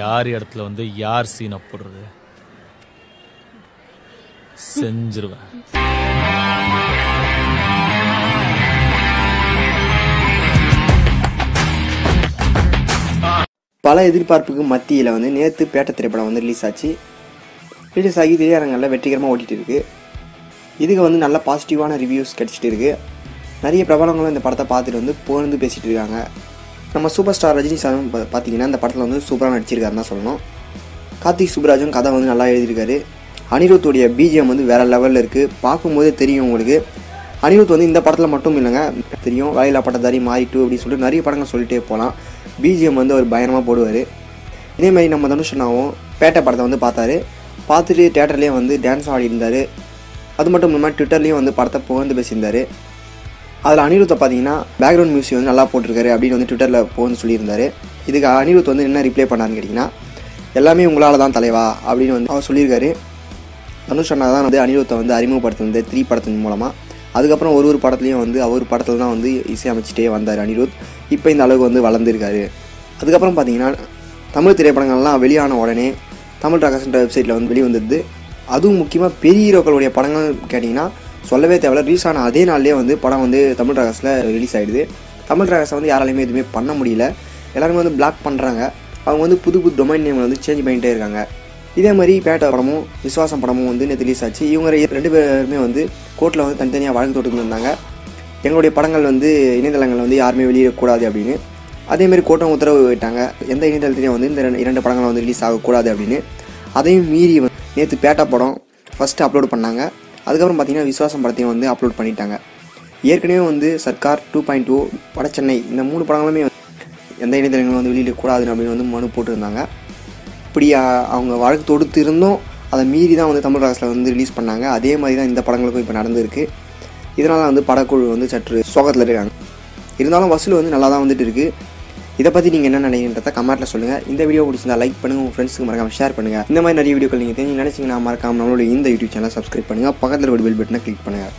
யார் இடத்துல வந்து யார் சீனை போடுறது? செஞ்சிருவேன். பல எதிர்பார்ப்புக்கு மத்தியில் வந்து நேற்று பேட்ட திரைப்படம் வந்து ரிலீஸ் ஆச்சு. ரிலீஸ் ஆகி திரையரங்களில் வெற்றிகரமாக ஓட்டிகிட்டு இருக்குது இதுக்கு வந்து நல்ல பாசிட்டிவான ரிவ்யூஸ் கிடச்சிட்டு இருக்குது நிறைய பிரபலங்களும் இந்த படத்தை பார்த்துட்டு வந்து புகழ்ந்து பேசிகிட்டு இருக்காங்க. நம்ம சூப்பர் ஸ்டார் ரஜினி சாரும் பார்த்தீங்கன்னா இந்த படத்தில் வந்து சூப்பராக நடிச்சிருக்காருன்னு தான் சொல்லணும். கார்த்திக் சுப்ராஜும் கதை வந்து நல்லா எழுதியிருக்காரு. அனிருத்துடைய பிஜிஎம் வந்து வேறு லெவலில் இருக்குது பார்க்கும்போதே தெரியும் உங்களுக்கு. அனிருத் வந்து இந்த படத்தில் மட்டும் இல்லைங்க தெரியும். வேலையில்லா பட்டதாரி மாறிட்டு அப்படின்னு சொல்லிட்டு நிறைய படங்கள் சொல்லிட்டே போகலாம் பிஜிஎம் வந்து அவர் பயங்கரமாக போடுவார். இதேமாதிரி நம்ம நம்ம தனுஷனாவும் பேட்டை படத்தை வந்து பார்த்தாரு. பார்த்துட்டு தேட்டர்லேயே வந்து டான்ஸ் ஆடி இருந்தார் அது மட்டும் இல்லாமல் ட்விட்டர்லேயும் வந்து படத்தை புகழ்ந்து பேசியிருந்தாரு. அதில் அனிருத்தை பார்த்தீங்கன்னா பேக்ரவுண்ட் மியூசிக் வந்து நல்லா போட்டிருக்காரு அப்படின்னு வந்து ட்விட்டரில் போகணும்னு சொல்லியிருந்தாரு. இதுக்கு அனிருத் வந்து என்ன ரிப்ளை பண்ணாருன்னு கேட்டிங்கன்னா எல்லாமே உங்களால் தான் தலைவா அப்படின்னு வந்து அவர் சொல்லியிருக்காரு. தனுஷ் அண்ணா தான் வந்து அனிருத்தை வந்து அறிமுகப்படுத்தினது த்ரீ படத்தின் மூலமாக அதுக்கப்புறம் ஒரு ஒரு படத்துலையும் வந்து அவர் படத்தில் தான் வந்து இசையமைச்சிட்டே வந்தார் அனிருத். இப்போ இந்த அளவுக்கு வந்து வளர்ந்துருக்காரு. அதுக்கப்புறம் பார்த்தீங்கன்னா தமிழ் திரைப்படங்கள்லாம் வெளியான உடனே தமிழ் ரகசன்ற வெப்சைட்டில் வந்து வெளிவந்தது. அதுவும் முக்கியமாக பெரிய ஹீரோக்களுடைய படங்கள் கேட்டிங்கன்னா சொல்லவே தேவையில்ல. ரிலீஸ் ஆன அதே நாள்லேயே வந்து படம் வந்து தமிழ் ரகஸில் ரிலீஸ் ஆகிடுது தமிழ் ரகஸை வந்து யாராலையுமே எதுவுமே பண்ண முடியல. எல்லாருமே வந்து பிளாக் பண்ணுறாங்க அவங்க வந்து புது புது டொமைன் நேம் வந்து சேஞ்ச் பண்ணிகிட்டே இருக்காங்க. இதே மாதிரி பேட்ட படமும் விஸ்வாசம் படமும் வந்து நேற்று ரிலீஸ் ஆச்சு. இவங்க ரெண்டு பேருமே வந்து கோர்ட்டில் வந்து தனித்தனியாக வழக்கு தொட்டு இருந்தாங்க எங்களுடைய படங்கள் வந்து இணையதளங்கள் வந்து யாருமே வெளியிடக்கூடாது அப்படின்னு. அதேமாரி கோட்டம் உத்தரவு விட்டாங்க எந்த இணையதளத்திலையும் வந்து இந்த ரெண்டு- இரண்டு படங்கள் வந்து ரிலீஸ் ஆகக்கூடாது அப்படின்னு. அதையும் மீறி நேற்று பேட்டா படம் ஃபஸ்ட்டு அப்லோட் பண்ணாங்க. அதுக்கப்புறம் பார்த்திங்கன்னா விஸ்வாசம் படத்தையும் வந்து அப்லோட் பண்ணிட்டாங்க. ஏற்கனவே வந்து Sarkar two oh point two Vadachennai இந்த மூணு படங்களுமே எந்த இணையதளங்களும் வந்து வெளியிடக்கூடாதுன்னு அப்படின்னு வந்து மனு போட்டிருந்தாங்க. இப்படி அவங்க வழக்கு தொடுத்து இருந்தும் அதை மீறி தான் வந்து தமிழ் ரகசில் வந்து ரிலீஸ் பண்ணாங்க. அதே மாதிரி தான் இந்த படங்களுக்கும் இப்போ நடந்திருக்கு. இதனால் வந்து படக்குழு வந்து சற்று சோகத்தில் இருக்காங்க. இருந்தாலும் வசூல் வந்து நல்லா தான் வந்துட்டு இருக்குது இதை பற்றி நீங்கள் என்ன நினைக்கிறத கமெண்ட்டில் சொல்லுங்கள் இந்த வீடியோ பிடிச்சிருந்தா லைக் பண்ணுங்கள் உங்கள் ஃப்ரெண்ட்ஸுக்கு மறக்காமல் ஷேர் பண்ணுங்கள் இந்த மாதிரி நிறைய வீடியோக்கள் நீங்கள் தெரிஞ்சு நினச்சிங்கன்னா மறக்காமல் நம்மளோட இந்த யூடியூப் சேனல் சப்ஸ்கிரைப் பண்ணுங்கள் பக்கத்தில் ஒரு பெல் பட்டனை கிளிக் பண்ணுங்கள்